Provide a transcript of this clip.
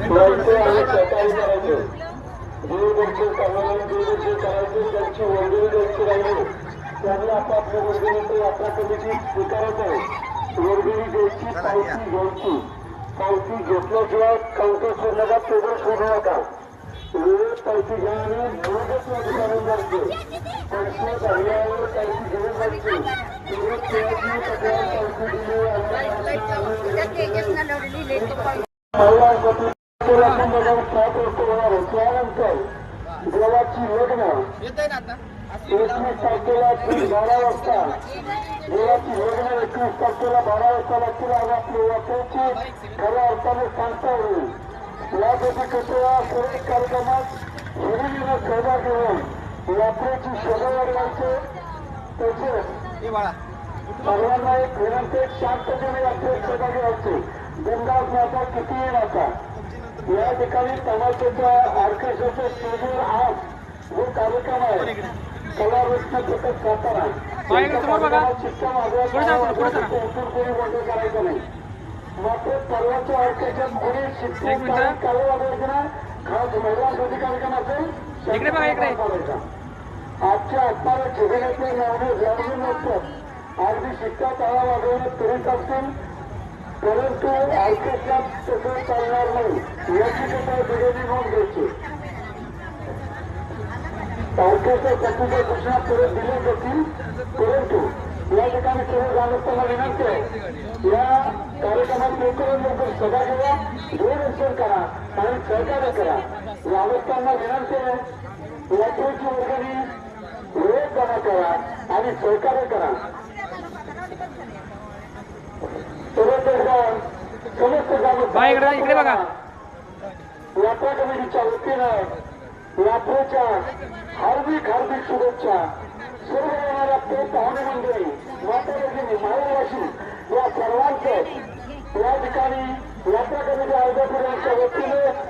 यायचे आणि सहकार्य करायचे देवदर्शन करणारे देवदर्शन करायचे त्यांची वर्गणी द्यायची राहिली त्यांनी आपापल्या वर्गणीची यात्रा कमिटी स्वीकारत आहे वर्गणी द्यायची पावती घ्यायची पावती घेतल्याशिवाय काउंटर सोडू नका टेबल सोडू नका वेळेत पावती घ्या आणि मगच या ठिकाणी पैसे भरल्यावर पावती घेऊन जायची वेळेत त्यानंतर देवाची लग्न एकवीस तारखेला बारा वाजता देवाची लग्न एकवीस तारखेला बारा वाजता लागतील आणि आपल्या यात्रेची खऱ्या अर्थाने सांगता. होईल यासाठी कृपया सर्व कार्यक्रमात हिरिरीनं सहभाग घेऊन यात्रेची शोभा वाढवायचे तसेच सर्वांना एक विनंती शांततेने यात्रेत सहभागी व्हायचे. बिंदास नाचा कितीही या ठिकाणी तमाशाच्या ऑर्केस्ट्राच्या स्टेजवर आज जो कार्यक्रम आहे. कलारत्न प्रकट जा. उठून कोणी बंद करायचं नाही. मात्र परवाच्या ऑर्केस्ट्रात कोणी शिक्षण नाही खास महिलांसाठी कार्यक्रम असेल. आजच्या असणाऱ्या नसतात अगदी शिक्का ताळा वाजवण्यात करीत असतील. परंतु ऑर्केस्ट्रात तसं चालणार नाही याची सुद्धा सगळ्यांनी नोंद घ्यायची ऑर्केस्ट्रा सक्तीच्या घोषणा परत दिल्या जातील परंतु या ठिकाणी सर्व ग्रामस्थांना विनंती आहे. या कार्यक्रमात लवकरात लवकर सभा घ्या दूरदर्शन करा आणि सहकार्य करा. ग्रामस्थांना विनंती आहे यात्रेची वर्गणी वेळ जमा करा आणि सहकार्य करा. बा, इकडे- इकडे बघा. यात्रा कमिटीच्या वतीनं यात्रेच्या हार्दिक हार्दिक शुभेच्छा सर्व येणाऱ्या ते पाहुणे मंडळी माता भगिनी माहेरवाशी या सर्वांचं या ठिकाणी यात्रा कमिटी आयोजकांच्या वतीने